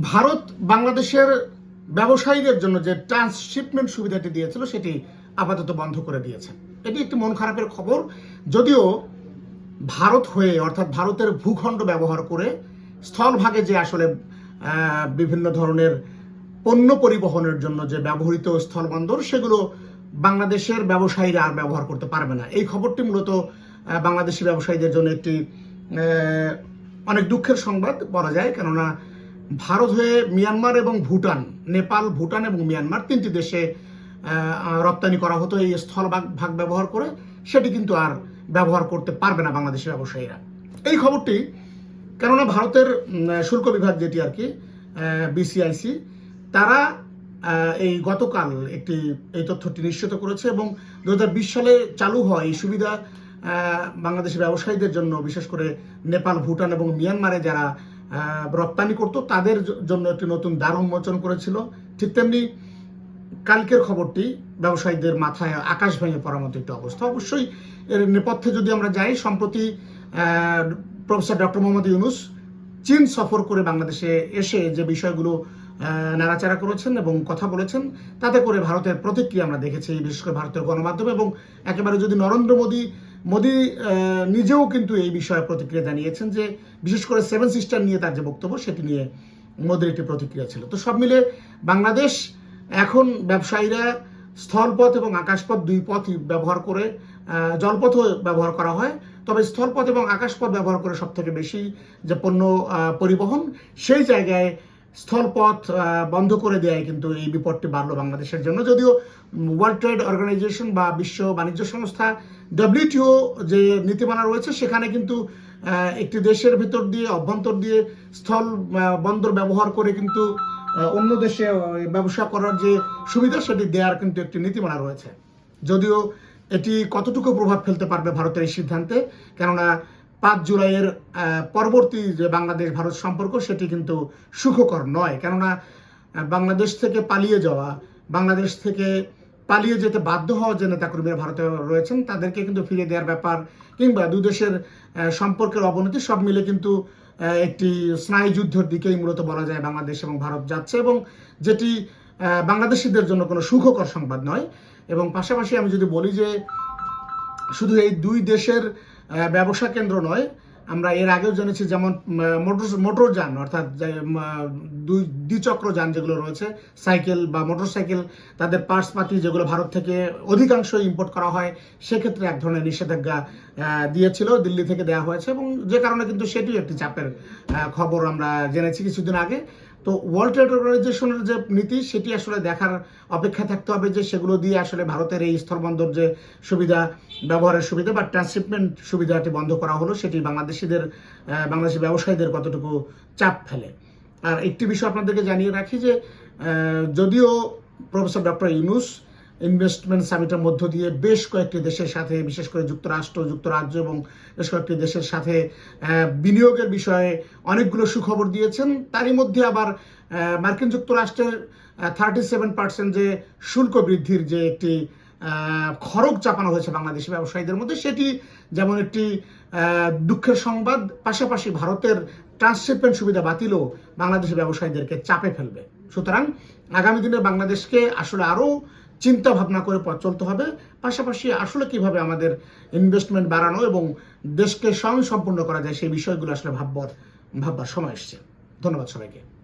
ভারত বাংলাদেশের ব্যবসায়ীদের জন্য যে ট্রান্সশিপমেন্ট সুবিধাটি দিয়েছিল, সেটি আপাতত বন্ধ করে দিয়েছে। এটি একটি মন খারাপের খবর। যদিও ভারত হয়ে, অর্থাৎ ভারতের ভূখণ্ড ব্যবহার করে স্থলভাগে যে আসলে বিভিন্ন ধরনের পণ্য পরিবহনের জন্য যে ব্যবহৃত স্থলবন্দর, সেগুলো বাংলাদেশের ব্যবসায়ীরা আর ব্যবহার করতে পারবে না। এই খবরটি মূলত বাংলাদেশি ব্যবসায়ীদের জন্য একটি অনেক দুঃখের সংবাদ বলা যায়। কেননা ভারত হয়ে মিয়ানমার এবং ভুটান, নেপাল, ভুটান এবং মিয়ানমার তিনটি দেশে রপ্তানি করা হতো। এই স্থল ভাগ ব্যবহার করে সেটি কিন্তু আর ব্যবহার করতে পারবে না বাংলাদেশের ব্যবসায়ীরা। এই খবরটি, কেননা ভারতের শুল্ক বিভাগ যেটি আর কি বিসিআইসি তারা এই গতকাল একটি, এই তথ্যটি নিশ্চিত করেছে এবং দু হাজার বিশ সালে চালু হয় এই সুবিধা বাংলাদেশের ব্যবসায়ীদের জন্য, বিশেষ করে নেপাল, ভুটান এবং মিয়ানমারে যারা রপ্তানি করতো, তাদের জন্য একটি নতুন দ্বার উন্মোচন করেছিল। ঠিক তেমনি কালকের খবরটি ব্যবসায়ীদের মাথায়, আকাশ ভেঙে পড়ার মতো একটি অবস্থা। অবশ্যই এর নেপথ্যে যদি আমরা যাই, সম্প্রতি প্রফেসর ডক্টর মোহাম্মদ ইউনুস চীন সফর করে বাংলাদেশে এসে যে বিষয়গুলো নাড়াচাড়া করেছেন এবং কথা বলেছেন, তাতে করে ভারতের প্রতিক্রিয়া আমরা দেখেছি, বিশেষ করে ভারতের গণমাধ্যম এবং একেবারে যদি নরেন্দ্র মোদী মোদী নিজেও কিন্তু এই বিষয়ে প্রতিক্রিয়া জানিয়েছেন যে, বিশেষ করে সেভেন সিস্টার নিয়ে তার যে বক্তব্য, সেটি নিয়ে মোদীর একটি প্রতিক্রিয়া ছিল। তো সব মিলে বাংলাদেশ এখন ব্যবসায়ীরা স্থলপথ এবং আকাশপথ দুই পথই ব্যবহার করে জলপথও ব্যবহার করা হয়। তবে স্থলপথ এবং আকাশপথ ব্যবহার করে সব থেকে বেশি যে পণ্য পরিবহন, সেই জায়গায় স্থলপথ বন্ধ করে দেয় কিন্তু এই বিপদটি বাড়লো বাংলাদেশের জন্য। যদিও ওয়ার্ল্ড ট্রেড অর্গানাইজেশন বা বিশ্ব বাণিজ্য সংস্থা ডব্লিউটিও যে নীতিমালা রয়েছে, সেখানে কিন্তু একটি দেশের ভেতর দিয়ে, অভ্যন্তর দিয়ে স্থল বন্দর ব্যবহার করে কিন্তু অন্য দেশে ব্যবসা করার যে সুবিধা, সেটি দেওয়ার কিন্তু একটি নীতিমালা রয়েছে। যদিও এটি কতটুকু প্রভাব ফেলতে পারবে ভারতের এই সিদ্ধান্তে, কেননা পাঁচ জুলাইয়ের পরবর্তী যে বাংলাদেশ ভারত সম্পর্ক, সেটি কিন্তু সুখকর নয়। কেননা বাংলাদেশ থেকে পালিয়ে যাওয়া, বাংলাদেশ থেকে পালিয়ে যেতে বাধ্য হওয়া যে নেতাকর্মীরা ভারতে রয়েছেন, তাদেরকে কিন্তু ফিরে দেওয়ার ব্যাপার কিংবা দু দেশের সম্পর্কের অবনতি সব মিলে কিন্তু একটি স্নায়ুযুদ্ধের দিকেই মূলত বলা যায় বাংলাদেশ এবং ভারত যাচ্ছে এবং যেটি বাংলাদেশিদের জন্য কোনো সুখকর সংবাদ নয়। এবং পাশাপাশি আমি যদি বলি যে শুধু এই দুই দেশের ব্যবসা কেন্দ্র নয়, আমরা এর আগেও জেনেছি যেমন মোটর মোটর যান অর্থাৎ দুই, দ্বিচক্র যান যেগুলো রয়েছে, সাইকেল বা মোটর সাইকেল তাদের পার্টস পাতি যেগুলো ভারত থেকে অধিকাংশ ইম্পোর্ট করা হয়, সেক্ষেত্রে এক ধরনের নিষেধাজ্ঞা দিয়েছিল, দিল্লি থেকে দেওয়া হয়েছে এবং যে কারণে কিন্তু সেটিও একটি চাপের খবর আমরা জেনেছি কিছুদিন আগে। তো ওয়ার্ল্ড ট্রেড অর্গানাইজেশনের যে নীতি, সেটি আসলে দেখার অপেক্ষা থাকতে হবে যে সেগুলো দিয়ে আসলে ভারতের এই স্থলবন্দর যে সুবিধা, ব্যবহারের সুবিধা বা ট্রান্সশিপমেন্ট সুবিধাটি বন্ধ করা হলো, সেটি বাংলাদেশিদের বাংলাদেশি ব্যবসায়ীদের কতটুকু চাপ ফেলে। আর একটি বিষয় আপনাদেরকে জানিয়ে রাখি যে যদিও প্রফেসর ডক্টর ইউনুস ইনভেস্টমেন্ট সামিটের মধ্য দিয়ে বেশ কয়েকটি দেশের সাথে, বিশেষ করে যুক্তরাষ্ট্র, যুক্তরাজ্য এবং বেশ কয়েকটি দেশের সাথে বিনিয়োগের বিষয়ে অনেকগুলো সুখবর দিয়েছেন। তারই মধ্যে আবার মার্কিন যুক্তরাষ্ট্রের থার্টি সেভেন পার্সেন্ট যে শুল্ক বৃদ্ধির যে একটি খরচ চাপানো হয়েছে বাংলাদেশি ব্যবসায়ীদের মধ্যে, সেটি যেমন একটি দুঃখের সংবাদ, পাশাপাশি ভারতের ট্রান্সশিপমেন্ট সুবিধা বাতিলও বাংলাদেশি ব্যবসায়ীদেরকে চাপে ফেলবে। সুতরাং আগামী দিনে বাংলাদেশকে আসলে আরও চিন্তা ভাবনা করে পথ চলতে হবে। পাশাপাশি আসলে কীভাবে আমাদের ইনভেস্টমেন্ট বাড়ানো এবং দেশকে স্বয়ং সম্পূর্ণ করা যায়, সেই বিষয়গুলো আসলে ভাববার ভাববার সময় এসছে। ধন্যবাদ সবাইকে।